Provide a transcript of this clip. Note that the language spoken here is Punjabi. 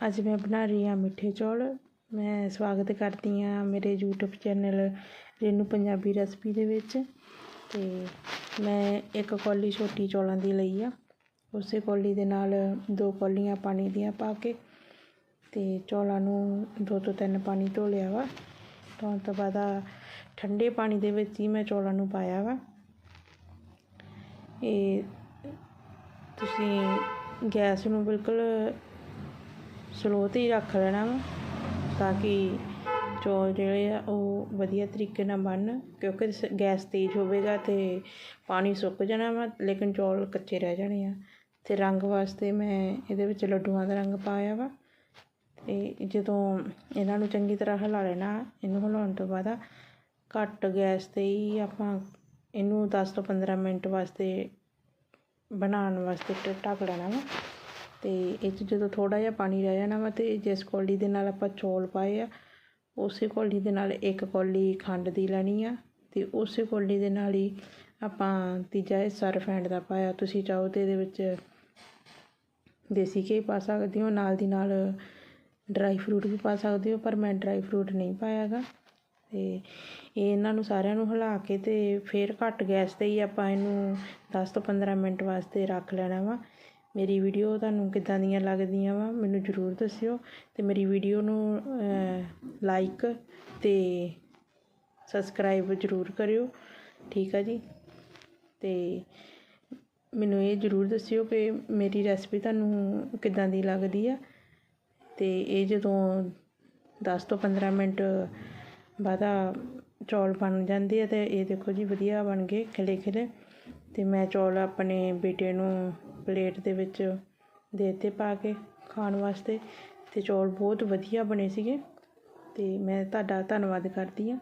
ਅੱਜ ਮੈਂ ਬਣਾ ਰਹੀ ਹਾਂ ਮਿੱਠੇ ਚੌਲ। ਮੈਂ ਸਵਾਗਤ ਕਰਦੀ ਹਾਂ ਮੇਰੇ YouTube channel Renu Punjabi Recipe ਦੇ ਵਿੱਚ। ਤੇ ਮੈਂ ਇੱਕ ਕੌਲੀ ਛੋਟੀ ਚੌਲਾਂ ਦੀ ਲਈ ਆ। ਉਸੇ ਕੌਲੀ ਦੇ ਨਾਲ ਦੋ ਕੌਲੀਆਂ ਪਾਣੀ ਦੀਆਂ ਪਾ ਕੇ ਤੇ ਚੌਲਾਂ ਨੂੰ ਦੋ ਤੋਂ ਤਿੰਨ ਪਾਣੀ ਧੋ ਲਿਆ ਵਾ। ਧੋਣ ਤੋਂ ਬਾਅਦ ਠੰਡੇ ਪਾਣੀ ਦੇ ਵਿੱਚ ਹੀ ਮੈਂ ਚੌਲਾਂ ਨੂੰ ਪਾਇਆ ਵਾ। ਇਹ ਤੁਸੀਂ ਗੈਸ ਨੂੰ ਬਿਲਕੁਲ ਸਲੋ 'ਤੇ ਹੀ ਰੱਖ ਲੈਣਾ ਵਾ, ਤਾਂ ਕਿ ਚੌਲ ਜਿਹੜੇ ਆ ਉਹ ਵਧੀਆ ਤਰੀਕੇ ਨਾਲ ਬਣਨ ਕਿਉਂਕਿ ਸ- ਗੈਸ ਤੇਜ਼ ਹੋਵੇਗਾ ਤੇ ਪਾਣੀ ਸੁੱਕ ਜਾਣਾ ਵਾ, ਲੇਕਿਨ ਚੌਲ ਕੱਚੇ ਰਹਿ ਜਾਣੇ ਆ। ਤੇ ਰੰਗ ਵਾਸਤੇ ਮੈਂ ਇਹਦੇ ਵਿੱਚ ਲੱਡੂਆਂ ਦਾ ਰੰਗ ਪਾਇਆ ਵਾ। ਤੇ ਜਦੋਂ ਇਹਨਾਂ ਨੂੰ ਚੰਗੀ ਤਰ੍ਹਾਂ ਹਿਲਾ ਲੈਣਾ, ਇਹਨੂੰ ਹਿਲਾਉਣ ਤੋਂ ਬਾਅਦ ਘੱਟ ਗੈਸ 'ਤੇ ਹੀ ਆਪਾਂ ਇਹਨੂੰ 10 ਤੋਂ 15 ਮਿੰਟ ਵਾਸਤੇ ਬਣਾਉਣ ਵਾਸਤੇ ਟ- ਢੱਕ ਲੈਣਾ ਵਾ। ਤੇ ਇਹ 'ਚ ਜਦੋਂ ਥੋੜ੍ਹਾ ਜਿਹਾ ਪਾਣੀ ਰਹਿ ਜਾਣਾ ਵਾ ਤੇ ਜਿਸ ਕੌਲੀ ਦੇ ਨਾਲ ਆਪਾਂ ਚੌਲ ਪਾਏ ਆ, ਉਸੇ ਕੌਲੀ ਦੇ ਨਾਲ ਇੱਕ ਕੌਲੀ ਖੰਡ ਦੀ ਲੈਣੀ ਆ ਤੇ ਉਸੇ ਕੌਲੀ ਦੇ ਨਾਲ ਹੀ ਆਪਾਂ ਤੀਜਾ ਹਿੱਸਾ ਰਿਫਾਈਂਡ ਦਾ ਪਾਇਆ। ਤੁਸੀਂ ਚਾਹੋ ਤੇ ਇਹਦੇ ਵਿੱਚ ਦੇਸੀ ਘੀ ਪਾ ਸਕਦੇ ਹੋ, ਨਾਲ ਦੀ ਨਾਲ ਡਰਾਈ ਫਰੂਟ ਵੀ ਪਾ ਸਕਦੇ ਹੋ, ਪਰ ਮੈਂ ਡਰਾਈ ਫਰੂਟ ਨਹੀਂ ਪਾਇਆ ਗਾ ਤੇ ਇਹ ਇਹਨਾਂ ਨੂੰ ਸਾਰਿਆਂ ਨੂੰ ਹਿਲਾ ਕੇ ਤੇ ਫਿਰ ਘੱਟ ਗੈਸ ਤੇ ਹੀ ਆਪਾਂ ਇਹਨੂੰ 10 ਤੋਂ 15 ਮਿੰਟ ਵਾਸਤੇ ਰੱਖ ਲੈਣਾ ਵਾ। ਮੇਰੀ ਵੀਡੀਓ ਤੁਹਾਨੂੰ ਕਿੱਦਾਂ ਦੀਆਂ ਲੱਗਦੀਆਂ ਵਾ, ਮੈਨੂੰ ਜ਼ਰੂਰ ਦੱਸਿਓ। ਅਤੇ ਮੇਰੀ ਵੀਡੀਓ ਨੂੰ ਲਾਈਕ ਅਤੇ ਸਬਸਕ੍ਰਾਈਬ ਜ਼ਰੂਰ ਕਰਿਓ, ਠੀਕ ਆ ਜੀ? ਅਤੇ ਮੈਨੂੰ ਇਹ ਜ਼ਰੂਰ ਦੱਸਿਓ ਕਿ ਮੇਰੀ ਰੈਸਪੀ ਤੁਹਾਨੂੰ ਕਿੱਦਾਂ ਦੀ ਲੱਗਦੀ ਆ। ਅਤੇ ਇਹ ਜਦੋਂ 10 ਤੋਂ 15 ਮਿੰਟ ਬਾਅਦ ਚੌਲ ਬਣ ਜਾਂਦੇ ਆ ਅਤੇ ਇਹ ਦੇਖੋ ਜੀ ਵਧੀਆ ਬਣ ਗਏ ਖਿਲੇ ਖਿਲੇ ਅਤੇ ਮੈਂ ਚੌਲ ਆਪਣੇ ਬੇਟੇ ਨੂੰ ਪਲੇਟ ਦੇ ਵਿੱਚ ਦੇ ਦਿੱਤੇ ਪਾ ਕੇ ਖਾਣ ਵਾਸਤੇ ਅਤੇ ਚੌਲ ਬਹੁਤ ਵਧੀਆ ਬਣੇ ਸੀਗੇ ਅਤੇ ਮੈਂ ਤੁਹਾਡਾ ਧੰਨਵਾਦ ਕਰਦੀ ਹਾਂ।